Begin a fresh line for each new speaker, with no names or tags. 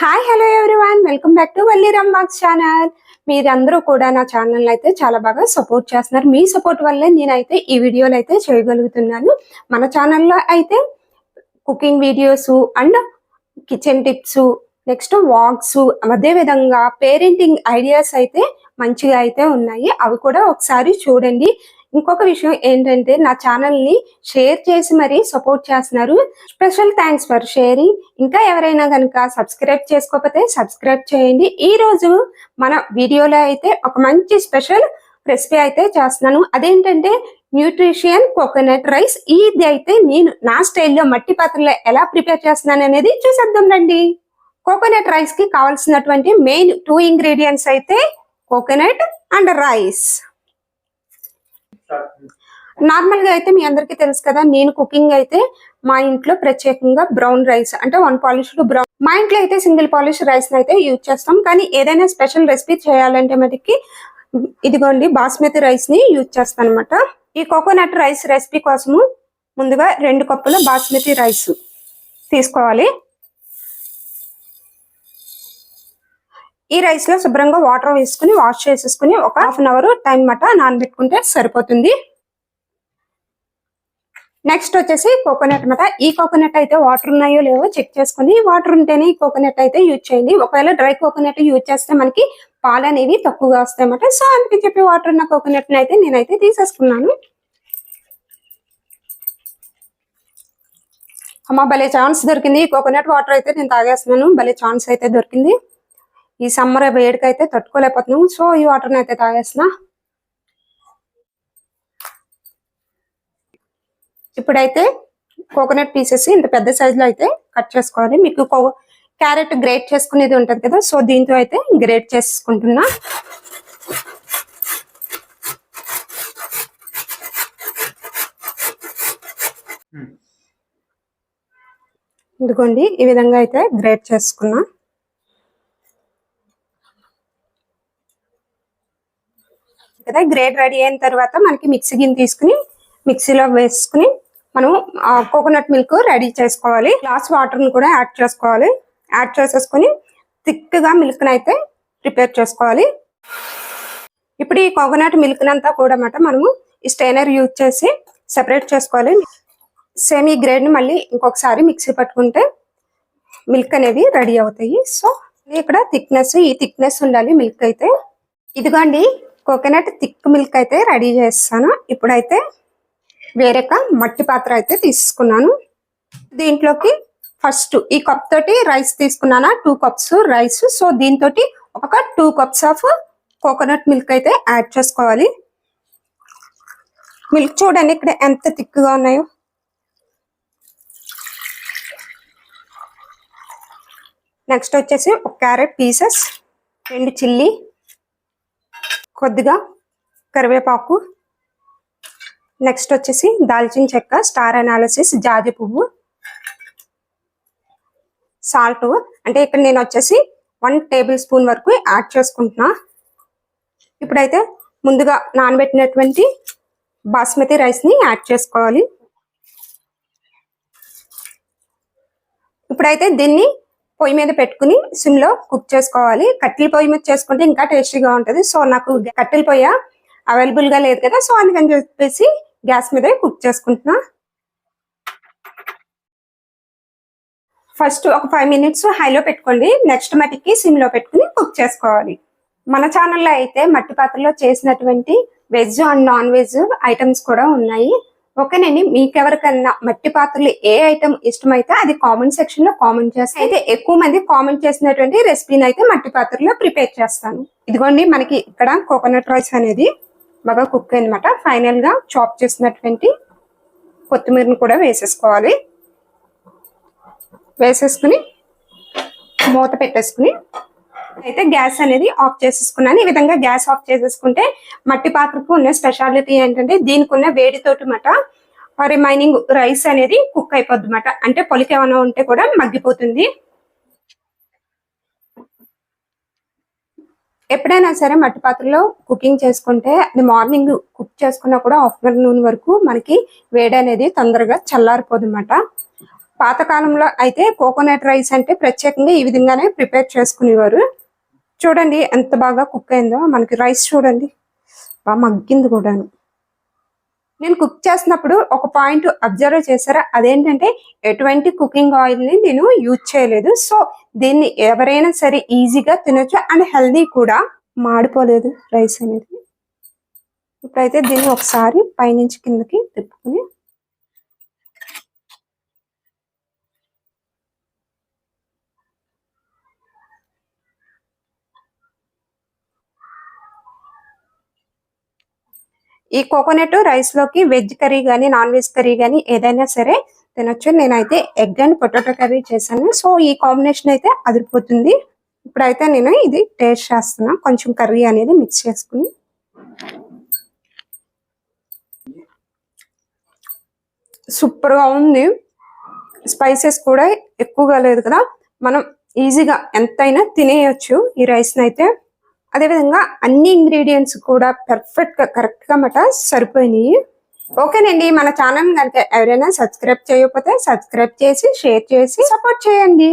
Hi hello everyone welcome back to Valli box channel మీరందరూ కూడా నా ఛానల్ అయితే చాలా బాగా సపోర్ట్ చేస్తున్నారు. మీ సపోర్ట్ వల్లే నేనైతే ఈ వీడియోలు అయితే చేయగలుగుతున్నాను. మన ఛానల్లో అయితే cooking videos and kitchen tips next vlogs అదే విధంగా పేరెంటింగ్ ఐడియాస్ అయితే మంచిగా అయితే ఉన్నాయి. అవి కూడా ఒకసారి చూడండి. ఇంకొక విషయం ఏంటంటే నా ఛానల్ని షేర్ చేసి మరీ సపోర్ట్ చేస్తున్నారు. Special thanks for sharing. ఇంకా ఎవరైనా కనుక సబ్స్క్రైబ్ చేసుకోకపోతే సబ్స్క్రైబ్ చేయండి. ఈ రోజు మన వీడియోలో అయితే ఒక మంచి స్పెషల్ రెసిపీ అయితే చేస్తున్నాను. అదేంటంటే న్యూట్రిషియన్ కోకోనట్ రైస్. ఇది అయితే నేను నా స్టైల్లో మట్టి పాత్రలో ఎలా ప్రిపేర్ చేస్తున్నాను అనేది చూసేద్దాం రండి. కోకోనట్ రైస్కి కావాల్సినటువంటి మెయిన్ టూ ఇంగ్రీడియంట్స్ అయితే కోకోనట్ అండ్ రైస్. నార్మల్గా అయితే మీ అందరికీ తెలుసు కదా నేను కుకింగ్ అయితే మా ఇంట్లో ప్రత్యేకంగా బ్రౌన్ రైస్ అంటే వన్ పాలిష్డ్ బ్రౌన్ మా ఇంట్లో అయితే సింగిల్ పాలిష్ రైస్ అయితే యూజ్ చేస్తాం. కానీ ఏదైనా స్పెషల్ రెసిపీ చేయాలంటే మటుకి ఇదిగోండి బాస్మతి రైస్ని యూజ్ చేస్తాను అనమాట ఈ కోకోనట్ రైస్ రెసిపీ కోసము ముందుగా రెండు కప్పుల బాస్మతి రైస్ తీసుకోవాలి. ఈ రైస్లో శుభ్రంగా వాటర్ వేసుకుని వాష్ చేసేసుకుని ఒక హాఫ్ అన్ అవర్ టైం మట నానబెట్టుకుంటే సరిపోతుంది. నెక్స్ట్ వచ్చేసి కోకోనట్ మాట ఈ కోకోనట్ అయితే వాటర్ ఉన్నాయో లేవో చెక్ చేసుకుని వాటర్ ఉంటేనే ఈ కోకోనట్ అయితే యూజ్ చేయండి. ఒకవేళ డ్రై కోకోనట్ యూజ్ చేస్తే మనకి పాలు అనేవి తక్కువగా వస్తాయి అన్నమాట. సో అందుకే చెప్పి వాటర్ ఉన్న కోకోనట్ అయితే నేనైతే తీసేసుకున్నాను. అమ్మ భలే ఛాన్స్ దొరికింది. కోకోనట్ వాటర్ అయితే నేను తాగేస్తున్నాను. భలే ఛాన్స్ అయితే దొరికింది. ఈ సమ్మర్ వేడికి అయితే తట్టుకోలేకపోతున్నాము. సో ఈ వాటర్ని అయితే తాగేస్తున్నా. ఇప్పుడైతే కోకోనట్ పీసెస్ ఇంత పెద్ద సైజులో అయితే కట్ చేసుకోవాలి. మీకు క్యారెట్ గ్రేట్ చేసుకునేది ఉంటుంది కదా సో దీంతో అయితే గ్రేట్ చేసుకుంటున్నా. ఇదిగోండి ఈ విధంగా అయితే గ్రేట్ చేసుకున్నా. కదా? గ్రేట్ రెడీ అయిన తర్వాత మనకి మిక్సీ గిన్నె తీసుకుని మిక్సీలో వేసుకుని మనం కోకోనట్ మిల్క్ రెడీ చేసుకోవాలి. గ్లాస్ వాటర్ని కూడా యాడ్ చేసుకోవాలి. యాడ్ చేసేసుకుని థిక్గా మిల్క్ని అయితే ప్రిపేర్ చేసుకోవాలి. ఇప్పుడు ఈ కోకోనట్ మిల్క్ అంతా కూడా మాట మనము ఈ స్టైనర్ యూజ్ చేసి సెపరేట్ చేసుకోవాలి. సేమ్ ఈ గ్రేడ్ని మళ్ళీ ఇంకొకసారి మిక్సీ పట్టుకుంటే మిల్క్ అనేవి రెడీ అవుతాయి. సో ఇక్కడ థిక్నెస్ ఈ థిక్నెస్ ఉండాలి మిల్క్ అయితే. ఇదిగోండి కోకోనట్ థిక్ మిల్క్ అయితే రెడీ చేస్తాను. ఇప్పుడైతే వేరొక మట్టి పాత్ర అయితే తీసుకున్నాను. దీంట్లోకి ఫస్ట్ ఈ కప్ తోటి rice తీసుకున్నానా? Two cups rice. So దీంతో ఒక two cups of coconut milk అయితే యాడ్ చేసుకోవాలి. మిల్క్ చూడండి ఇక్కడ ఎంత థిక్గా ఉన్నాయో. నెక్స్ట్ వచ్చేసి ఒక క్యారెట్ పీసెస్ రెండు చిల్లీ కొద్దిగా కరివేపాకు. నెక్స్ట్ వచ్చేసి దాల్చిన చెక్క స్టార్ అనాలిసిస్ జాజి పువ్వు. సాల్ట్ అంటే ఇక్కడ నేను వచ్చేసి వన్ టేబుల్ స్పూన్ వరకు యాడ్ చేసుకుంటున్నా. ఇప్పుడైతే ముందుగా నానబెట్టినటువంటి బాస్మతి రైస్ని యాడ్ చేసుకోవాలి. ఇప్పుడైతే దీన్ని పొయ్యి మీద పెట్టుకుని సిమ్లో కుక్ చేసుకోవాలి. కట్టెల పొయ్యి మీద చేసుకుంటే ఇంకా టేస్టీగా ఉంటుంది. సో నాకు కట్టెల పొయ్య అవైలబుల్గా లేదు కదా సో అందుకని చెప్పేసి గ్యాస్ మీద కుక్ చేసుకుంటున్నా. ఫస్ట్ ఒక ఫైవ్ మినిట్స్ హైలో పెట్టుకోండి. నెక్స్ట్ మట్టికి సిమ్లో పెట్టుకుని కుక్ చేసుకోవాలి. మన ఛానల్లో అయితే మట్టి పాత్రలో చేసినటువంటి veg and non veg items కూడా ఉన్నాయి. ఓకేనండి మీకెవరికన్నా మట్టి పాత్రలు ఏ ఐటమ్ ఇష్టమైతే అది కామెంట్ సెక్షన్లో కామెంట్ చేస్తాను అయితే ఎక్కువ మంది కామెంట్ చేసినటువంటి రెసిపీని అయితే మట్టి పాత్రలో ప్రిపేర్ చేస్తాను. ఇదిగోండి మనకి ఇక్కడ కోకోనట్ రైస్ అనేది బాగా కుక్ అయిందన్నమాట. ఫైనల్గా చాప్ చేసినటువంటి కొత్తిమీరని కూడా వేసేసుకోవాలి. వేసేసుకుని మూత పెట్టేసుకుని అయితే గ్యాస్ అనేది ఆఫ్ చేసేసుకున్నాను. ఈ విధంగా గ్యాస్ ఆఫ్ చేసేసుకుంటే మట్టి పాత్రకు ఉన్న స్పెషాలిటీ ఏంటంటే దీనికి ఉన్న వేడితోటి మాట రిమైనింగ్ రైస్ అనేది కుక్ అయిపోద్ది మాట అంటే పొలికి ఏమైనా ఉంటే కూడా మగ్గిపోతుంది. ఎప్పుడైనా సరే మట్టి పాత్రలో కుకింగ్ చేసుకుంటే అది మార్నింగ్ కుక్ చేసుకున్నా కూడా ఆఫ్టర్నూన్ వరకు మనకి వేడి అనేది తొందరగా చల్లారిపోదు అనమాట పాతకాలంలో అయితే కోకోనట్ రైస్ అంటే ప్రత్యేకంగా ఈ విధంగానే ప్రిపేర్ చేసుకునేవారు. చూడండి ఎంత బాగా కుక్ అయిందో. మనకి రైస్ చూడండి. బాగా మగ్గింది కూడాను. నేను కుక్ చేసినప్పుడు ఒక పాయింట్ అబ్జర్వ్ చేశారా? అదేంటంటే ఎటువంటి కుకింగ్ ఆయిల్ని నేను యూజ్ చేయలేదు. సో దీన్ని ఎవరైనా సరే ఈజీగా తినొచ్చు అండ్ హెల్దీ కూడా మాడిపోలేదు రైస్ అనేది. ఇప్పుడైతే దీన్ని ఒకసారి పైనుంచి కిందకి తిప్పుకుని ఈ కోకోనట్ రైస్లోకి వెజ్ కర్రీ కానీ నాన్ వెజ్ కర్రీ కానీ ఏదైనా సరే తినొచ్చు. నేనైతే ఎగ్ అండ్ పొటాటో కర్రీ చేశాను. సో ఈ కాంబినేషన్ అయితే అదిరిపోతుంది. ఇప్పుడైతే నేను ఇది టేస్ట్ చేస్తున్నా. కొంచెం కర్రీ అనేది మిక్స్ చేసుకుని. సూపర్గా ఉంది. స్పైసెస్ కూడా ఎక్కువగా లేదు కదా. మనం ఈజీగా ఎంతైనా తినేయొచ్చు ఈ రైస్ అయితే అదేవిధంగా అన్ని ఇంగ్రీడియంట్స్ కూడా పర్ఫెక్ట్గా కరెక్ట్గా మట సరిపోయినాయి. ఓకేనండి మన ఛానల్ కనుక ఎవరైనా సబ్స్క్రైబ్ చేయకపోతే సబ్స్క్రైబ్ చేసి షేర్ చేసి సపోర్ట్ చేయండి.